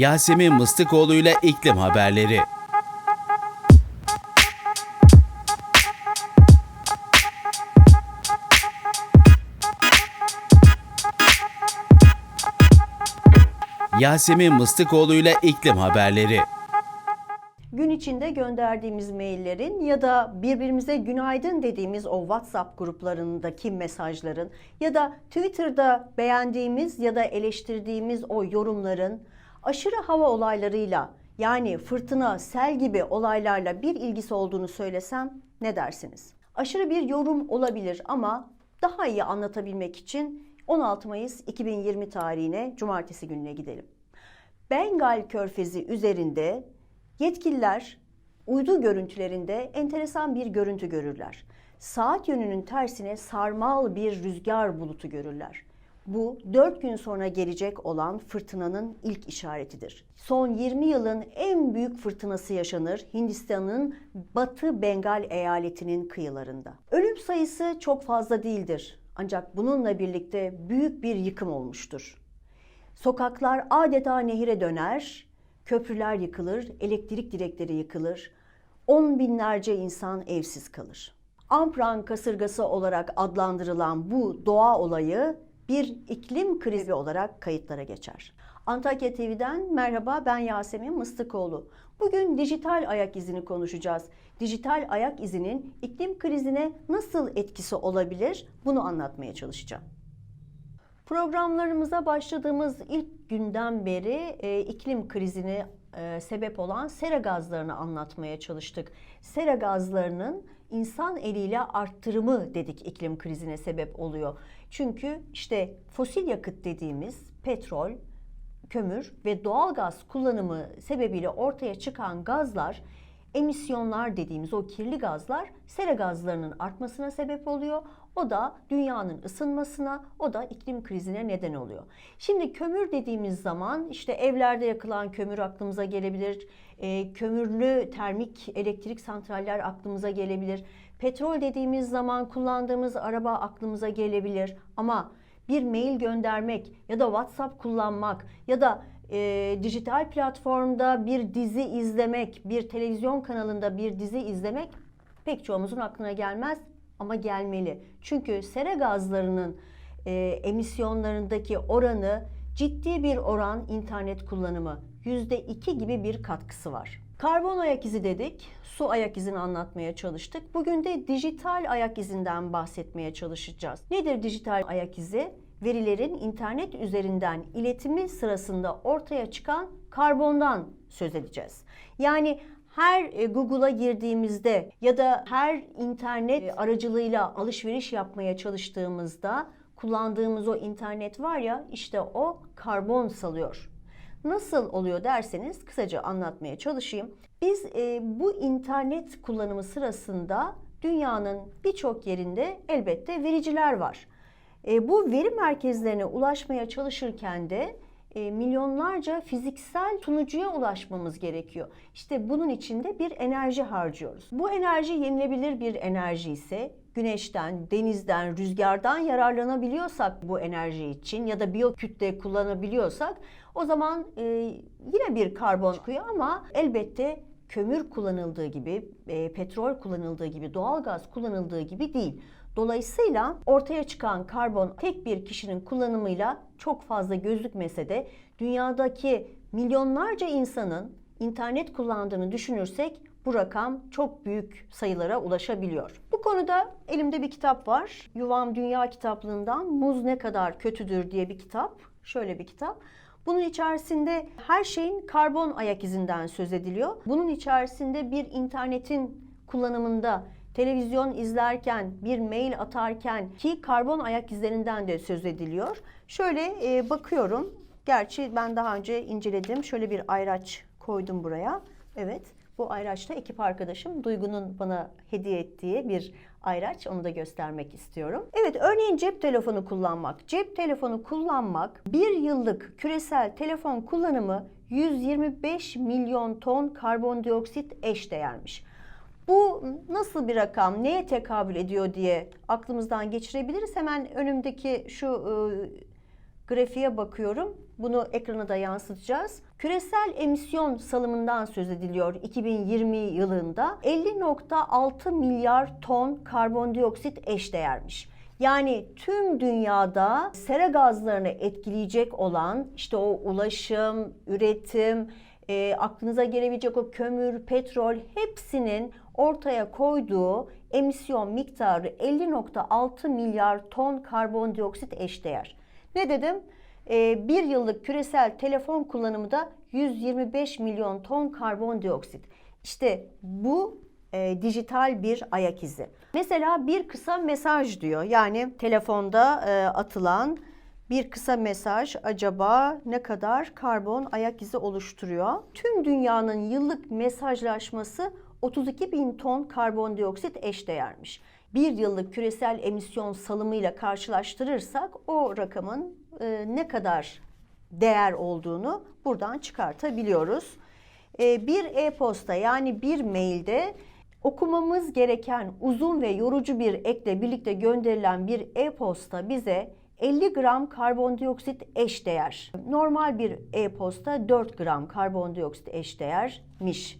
Yasemin Mıstıkoğlu ile iklim haberleri. Yasemin Mıstıkoğlu ile iklim haberleri. Gün içinde gönderdiğimiz maillerin ya da birbirimize günaydın dediğimiz o WhatsApp gruplarındaki mesajların ya da Twitter'da beğendiğimiz ya da eleştirdiğimiz o yorumların aşırı hava olaylarıyla yani fırtına, sel gibi olaylarla bir ilgisi olduğunu söylesem ne dersiniz? Aşırı bir yorum olabilir ama daha iyi anlatabilmek için 16 Mayıs 2020 tarihine cumartesi gününe gidelim. Bengal Körfezi üzerinde yetkililer uydu görüntülerinde enteresan bir görüntü görürler. Saat yönünün tersine sarmal bir rüzgar bulutu görürler. Bu 4 gün sonra gelecek olan fırtınanın ilk işaretidir. Son 20 yılın en büyük fırtınası yaşanır Hindistan'ın Batı Bengal eyaletinin kıyılarında. Ölüm sayısı çok fazla değildir. Ancak bununla birlikte büyük bir yıkım olmuştur. Sokaklar adeta nehire döner, köprüler yıkılır, elektrik direkleri yıkılır, on binlerce insan evsiz kalır. Ampran kasırgası olarak adlandırılan bu doğa olayı bir iklim krizi olarak kayıtlara geçer. Antakya TV'den merhaba ben Yasemin Mıstıkoğlu. Bugün dijital ayak izini konuşacağız. Dijital ayak izinin iklim krizine nasıl etkisi olabilir bunu anlatmaya çalışacağım. Programlarımıza başladığımız ilk günden beri e, iklim krizine e, sebep olan sera gazlarını anlatmaya çalıştık. Sera gazlarının insan eliyle arttırımı dedik iklim krizine sebep oluyor. Çünkü işte fosil yakıt dediğimiz petrol, kömür ve doğal gaz kullanımı sebebiyle ortaya çıkan gazlar emisyonlar dediğimiz o kirli gazlar sera gazlarının artmasına sebep oluyor. O da dünyanın ısınmasına, o da iklim krizine neden oluyor. Şimdi kömür dediğimiz zaman işte evlerde yakılan kömür aklımıza gelebilir. E, kömürlü termik elektrik santraller aklımıza gelebilir. Petrol dediğimiz zaman kullandığımız araba aklımıza gelebilir. Ama bir mail göndermek ya da WhatsApp kullanmak ya da e, dijital platformda bir dizi izlemek, bir televizyon kanalında bir dizi izlemek pek çoğumuzun aklına gelmez ama gelmeli. Çünkü sera gazlarının e, emisyonlarındaki oranı ciddi bir oran internet kullanımı. %2 gibi bir katkısı var. Karbon ayak izi dedik, su ayak izini anlatmaya çalıştık. Bugün de dijital ayak izinden bahsetmeye çalışacağız. Nedir dijital ayak izi? Verilerin internet üzerinden iletimi sırasında ortaya çıkan karbondan söz edeceğiz. Yani her e, Google'a girdiğimizde ya da her internet e, aracılığıyla alışveriş yapmaya çalıştığımızda kullandığımız o internet var ya işte o karbon salıyor. Nasıl oluyor derseniz kısaca anlatmaya çalışayım. Biz e, bu internet kullanımı sırasında dünyanın birçok yerinde elbette vericiler var. E, bu veri merkezlerine ulaşmaya çalışırken de e, milyonlarca fiziksel sunucuya ulaşmamız gerekiyor. İşte bunun için de bir enerji harcıyoruz. Bu enerji yenilebilir bir enerji ise güneşten, denizden, rüzgardan yararlanabiliyorsak bu enerji için ya da biyokütle kullanabiliyorsak o zaman e, yine bir karbon çıkıyor ama elbette kömür kullanıldığı gibi, e, petrol kullanıldığı gibi, doğalgaz kullanıldığı gibi değil. Dolayısıyla ortaya çıkan karbon tek bir kişinin kullanımıyla çok fazla gözükmese de dünyadaki milyonlarca insanın internet kullandığını düşünürsek bu rakam çok büyük sayılara ulaşabiliyor. Bu konuda elimde bir kitap var. Yuvam Dünya kitaplığından Muz Ne Kadar Kötüdür diye bir kitap. Şöyle bir kitap. Bunun içerisinde her şeyin karbon ayak izinden söz ediliyor. Bunun içerisinde bir internetin kullanımında televizyon izlerken, bir mail atarken ki karbon ayak izlerinden de söz ediliyor. Şöyle e, bakıyorum. Gerçi ben daha önce inceledim. Şöyle bir ayraç koydum buraya. Evet. Bu ayraçta ekip arkadaşım Duygu'nun bana hediye ettiği bir ayraç. Onu da göstermek istiyorum. Evet örneğin cep telefonu kullanmak. Cep telefonu kullanmak bir yıllık küresel telefon kullanımı 125 milyon ton karbondioksit eş değermiş. Bu nasıl bir rakam, neye tekabül ediyor diye aklımızdan geçirebiliriz. Hemen önümdeki şu e, grafiğe bakıyorum. Bunu ekrana da yansıtacağız. Küresel emisyon salımından söz ediliyor 2020 yılında. 50.6 milyar ton karbondioksit eşdeğermiş. Yani tüm dünyada sera gazlarını etkileyecek olan işte o ulaşım, üretim, e, aklınıza gelebilecek o kömür, petrol hepsinin ortaya koyduğu emisyon miktarı 50.6 milyar ton karbondioksit eşdeğer. Ne dedim? E, bir yıllık küresel telefon kullanımı da 125 milyon ton karbondioksit. İşte bu e, dijital bir ayak izi. Mesela bir kısa mesaj diyor. Yani telefonda e, atılan bir kısa mesaj acaba ne kadar karbon ayak izi oluşturuyor? Tüm dünyanın yıllık mesajlaşması 32 bin ton karbondioksit eşdeğermiş. Bir yıllık küresel emisyon salımıyla karşılaştırırsak o rakamın e, ne kadar değer olduğunu buradan çıkartabiliyoruz. E, bir e-posta yani bir mailde okumamız gereken uzun ve yorucu bir ekle birlikte gönderilen bir e-posta bize 50 gram karbondioksit eşdeğer. Normal bir e-posta 4 gram karbondioksit eşdeğermiş.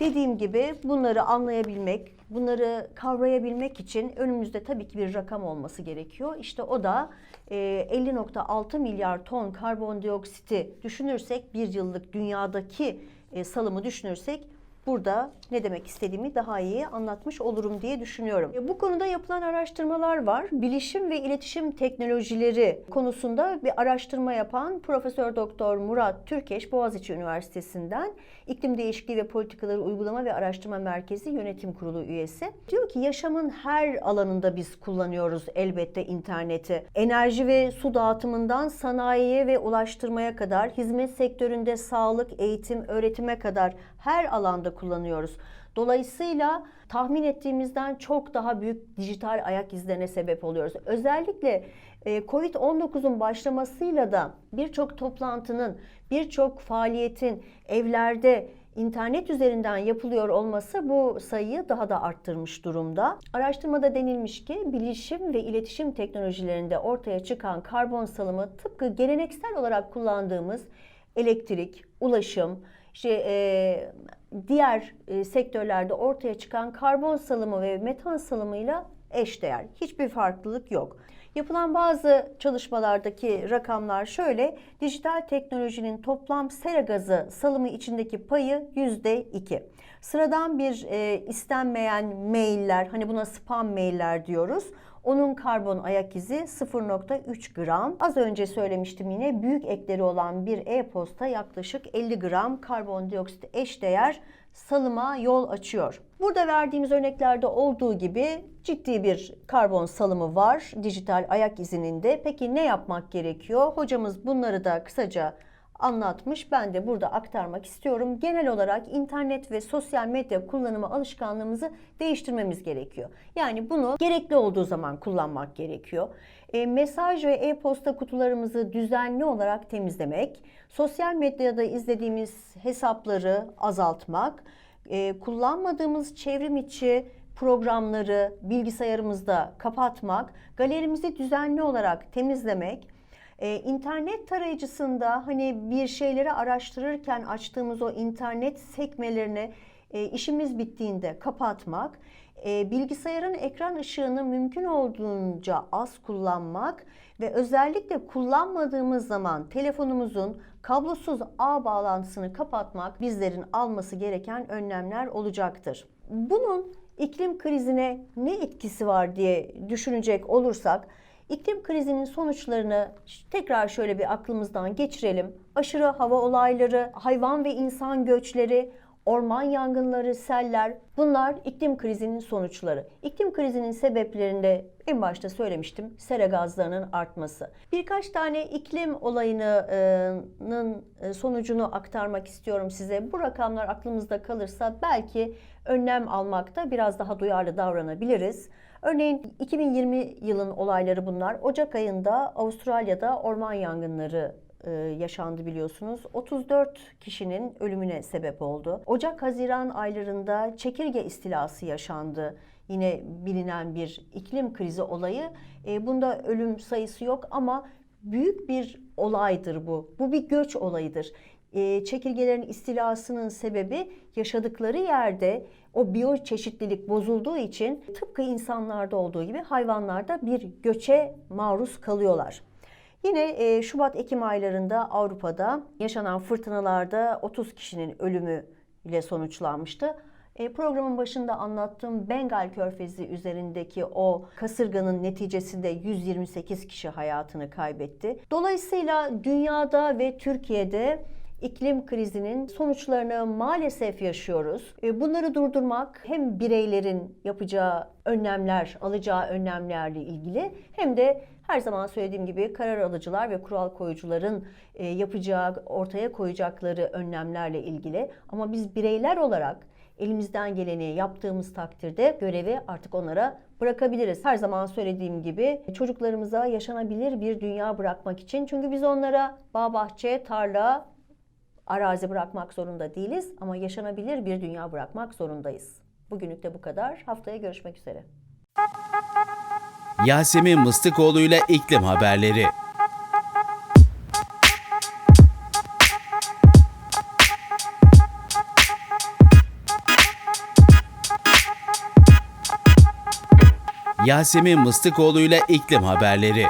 Dediğim gibi bunları anlayabilmek, bunları kavrayabilmek için önümüzde tabii ki bir rakam olması gerekiyor. İşte o da e, 50.6 milyar ton karbondioksiti düşünürsek bir yıllık dünyadaki e, salımı düşünürsek burada ne demek istediğimi daha iyi anlatmış olurum diye düşünüyorum. E, Bu konuda yapılan araştırmalar var. Bilişim ve iletişim teknolojileri konusunda bir araştırma yapan Profesör Doktor Murat Türkeş Boğaziçi Üniversitesi'nden İklim Değişikliği ve Politikaları Uygulama ve Araştırma Merkezi Yönetim Kurulu üyesi. Diyor ki yaşamın her alanında biz kullanıyoruz elbette interneti. Enerji ve su dağıtımından sanayiye ve ulaştırmaya kadar, hizmet sektöründe sağlık, eğitim, öğretime kadar her alanda kullanıyoruz. Dolayısıyla tahmin ettiğimizden çok daha büyük dijital ayak izlerine sebep oluyoruz. Özellikle e, Covid-19'un başlamasıyla da birçok toplantının, birçok faaliyetin evlerde internet üzerinden yapılıyor olması bu sayıyı daha da arttırmış durumda. Araştırmada denilmiş ki bilişim ve iletişim teknolojilerinde ortaya çıkan karbon salımı tıpkı geleneksel olarak kullandığımız elektrik, ulaşım, işte e, diğer e, sektörlerde ortaya çıkan karbon salımı ve metan salımıyla eşdeğer. Hiçbir farklılık yok. Yapılan bazı çalışmalardaki rakamlar şöyle. Dijital teknolojinin toplam sera gazı salımı içindeki payı %2. Sıradan bir e, istenmeyen mailler, hani buna spam mailler diyoruz. Onun karbon ayak izi 0.3 gram. Az önce söylemiştim yine büyük ekleri olan bir e-posta yaklaşık 50 gram karbondioksit eşdeğer salıma yol açıyor. Burada verdiğimiz örneklerde olduğu gibi ciddi bir karbon salımı var dijital ayak izinin. Peki ne yapmak gerekiyor? Hocamız bunları da kısaca anlatmış. Ben de burada aktarmak istiyorum. Genel olarak internet ve sosyal medya kullanımı alışkanlığımızı değiştirmemiz gerekiyor. Yani bunu gerekli olduğu zaman kullanmak gerekiyor. E, mesaj ve e-posta kutularımızı düzenli olarak temizlemek, sosyal medyada izlediğimiz hesapları azaltmak, e, kullanmadığımız çevrim içi programları bilgisayarımızda kapatmak, galerimizi düzenli olarak temizlemek, ee, internet tarayıcısında hani bir şeyleri araştırırken açtığımız o internet sekmelerini e, işimiz bittiğinde kapatmak, e, bilgisayarın ekran ışığını mümkün olduğunca az kullanmak ve özellikle kullanmadığımız zaman telefonumuzun kablosuz ağ bağlantısını kapatmak bizlerin alması gereken önlemler olacaktır. Bunun iklim krizine ne etkisi var diye düşünecek olursak İklim krizinin sonuçlarını tekrar şöyle bir aklımızdan geçirelim. Aşırı hava olayları, hayvan ve insan göçleri, orman yangınları, seller bunlar iklim krizinin sonuçları. İklim krizinin sebeplerinde en başta söylemiştim sera gazlarının artması. Birkaç tane iklim olayının sonucunu aktarmak istiyorum size. Bu rakamlar aklımızda kalırsa belki önlem almakta biraz daha duyarlı davranabiliriz. Örneğin 2020 yılın olayları bunlar. Ocak ayında Avustralya'da orman yangınları e, yaşandı biliyorsunuz. 34 kişinin ölümüne sebep oldu. Ocak-Haziran aylarında çekirge istilası yaşandı. Yine bilinen bir iklim krizi olayı. E, bunda ölüm sayısı yok ama büyük bir olaydır bu. Bu bir göç olayıdır. Ee, çekirgelerin istilasının sebebi yaşadıkları yerde o biyoçeşitlilik bozulduğu için tıpkı insanlarda olduğu gibi hayvanlarda bir göçe maruz kalıyorlar. Yine e, Şubat-Ekim aylarında Avrupa'da yaşanan fırtınalarda 30 kişinin ölümü ile sonuçlanmıştı. E, programın başında anlattığım Bengal Körfezi üzerindeki o kasırganın neticesinde 128 kişi hayatını kaybetti. Dolayısıyla dünyada ve Türkiye'de iklim krizinin sonuçlarını maalesef yaşıyoruz. E, Bunları durdurmak hem bireylerin yapacağı önlemler, alacağı önlemlerle ilgili hem de her zaman söylediğim gibi karar alıcılar ve kural koyucuların e, yapacağı, ortaya koyacakları önlemlerle ilgili. Ama biz bireyler olarak elimizden geleni yaptığımız takdirde görevi artık onlara bırakabiliriz. Her zaman söylediğim gibi çocuklarımıza yaşanabilir bir dünya bırakmak için. Çünkü biz onlara bağ bahçe, tarla, arazi bırakmak zorunda değiliz ama yaşanabilir bir dünya bırakmak zorundayız. Bugünlük de bu kadar. Haftaya görüşmek üzere. Yasemin Mıstıkoğlu ile iklim haberleri. Yasemin Mıstıkoğlu ile iklim haberleri.